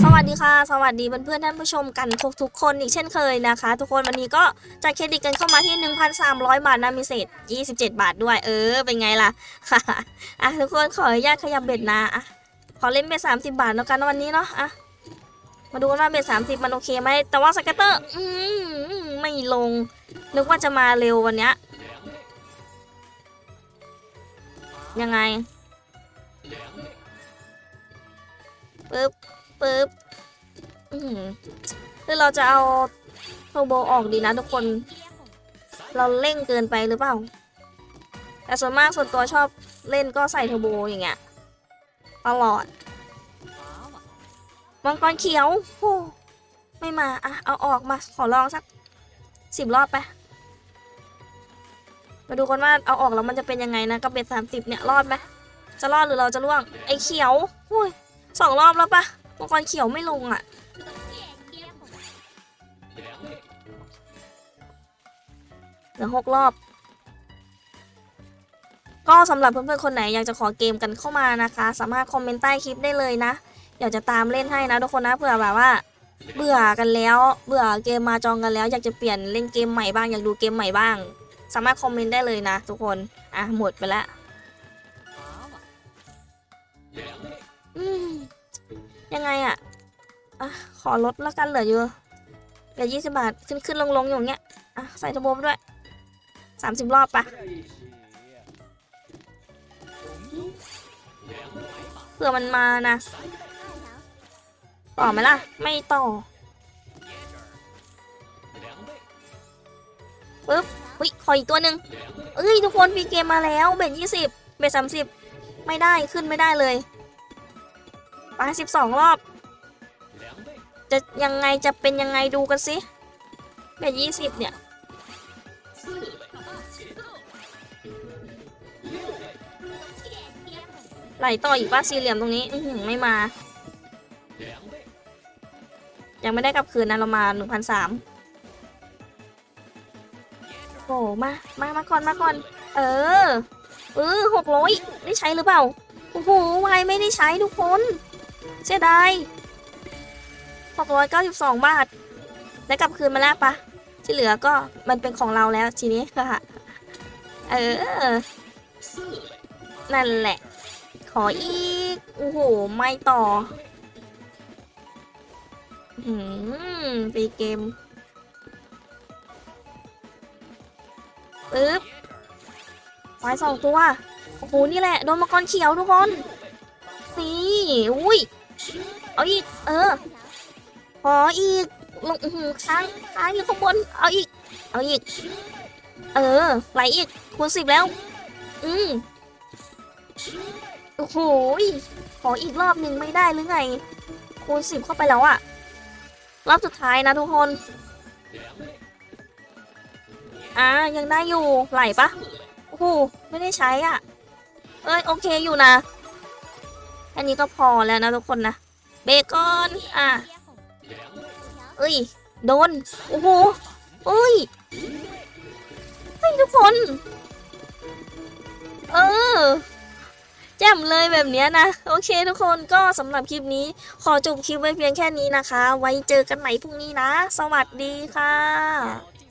สวัสดีค่ะ สวัสดีเพื่อนๆท่านผู้ชมกันทุกทุกๆคนอีกเช่นเคยนะคะ ทุกคนวันนี้ก็จ่ายเครดิตกันเข้ามาที่ 1,300 บาทนะมีเศษ 27 บาทด้วย เออ เป็นไงล่ะอะทุกคนขออนุญาตขยับเบ็ดนะอะขอเล่นเบ็ด30 บาทแล้วกันวันนี้เนาะอะมาดูกันว่าเบ็ด30 มันโอเคไหมแต่ว่าสเก็ตเตอร์อืมไม่ลง นึกว่าจะมาเร็ววันเนี้ยยังไงปึ๊บ ปึ๊บอือเราจะเอาโทโบออกดีนะทุกคน เราเร่งเกินไปหรือเปล่า แต่ส่วนมากส่วนตัวชอบเล่นก็ใส่โทโบอย่างเงี้ยตลอดมังกรเขียวโอ้ไม่มาอะเอาออกมาขอลองสักสิบรอบไป มาดูกันว่าเอาออกแล้วมันจะเป็นยังไงนะกับเบ็ดสามสิบเนี่ยรอดไหมจะรอดหรือเราจะล่วง ไอ้เขียวโอ้ยสองรอบแล้วปะ มังกรเขียวไม่ลงอะ เหลือหกรอบ ก็สำหรับเพื่อนๆคนไหนอยากจะขอเกมกันเข้ามานะคะ สามารถคอมเมนต์ใต้คลิปได้เลยนะอยากจะตามเล่นให้นะทุกคนนะเผื่อแบบว่า เบื่อกันแล้ว เบื่อเกมมาจองกันแล้ว อยากจะเปลี่ยนเล่นเกมใหม่บ้างอยากดูเกมใหม่บ้าง สามารถคอมเมนต์ได้เลยนะ ทุกคน อะหมดไปแล้ว ยังไงอะอะ ขอลดแล้วกันเหลืออยู่เหลือยี่สิบาท ขึ้นขึ้นลงลงอย่างเงี้ย อะ ใส่ทบมด้วยสามสิบรอบปะเผื่อมันมานะ ต่อไหมล่ะ ไม่ต่อปึ๊บอุ้ยขออีกตัวหนึ่งเอ้ย ทุกคนมีเกมมาแล้ว เบ็ดยี่สิบเบ็ดสามสิบไม่ได้ขึ้นไม่ได้เลย ไปสิบสองรอบ จะยังไงจะเป็นยังไงดูกันสิเบ็ดยี่สิบเนี่ย ไหลต่ออีกป้าสี่เหลี่ยมตรงนี้อือหือไม่มา ยังไม่ได้กลับคืนนะเรามาหนึ่งพันสามโอ้มา มา มาก่อน มาก่อน เออ เออหกร้อยได้ใช้หรือเปล่า โอ้โหวายไม่ได้ใช้ทุกคน เสียดายหกร้อยเก้าสิบสองบาทได้กลับคืนมาแล้วปะ ที่เหลือก็มันเป็นของเราแล้วทีนี้ค่ะ เออ นั่นแหละ ขออีก โอ้โห ไม่ต่อ หืมปีเกม ปึ๊บไว้สองตัว โอ้โห นี่แหละ โดนมังกรเขียวทุกคน นี่ อุ้ย เอาอีก เออ ขออีกลงหือค้างค้างอยู่ข้างบน เอาอีก เอาอีก เออ ไหลอีก คูณสิบแล้ว อืมโอ้โหขออีกรอบหนึ่งไม่ได้หรือไง คูณสิบเข้าไปแล้วอะรอบสุดท้ายนะทุกคน อ่า ยังได้อยู่ ไหลปะโอ้โห ไม่ได้ใช้อะ เอ้ย โอเคอยู่นะ อันนี้ก็พอแล้วนะทุกคนนะ เบคอนอะเอ้ย โดน โอ้โหเอ้ยเฮ้ยทุกคน เออแจ่มเลยแบบนี้นะ โอเคทุกคนก็สำหรับคลิปนี้ ขอจบคลิปไว้เพียงแค่นี้นะคะ ไว้เจอกันใหม่พรุ่งนี้นะ สวัสดีค่ะ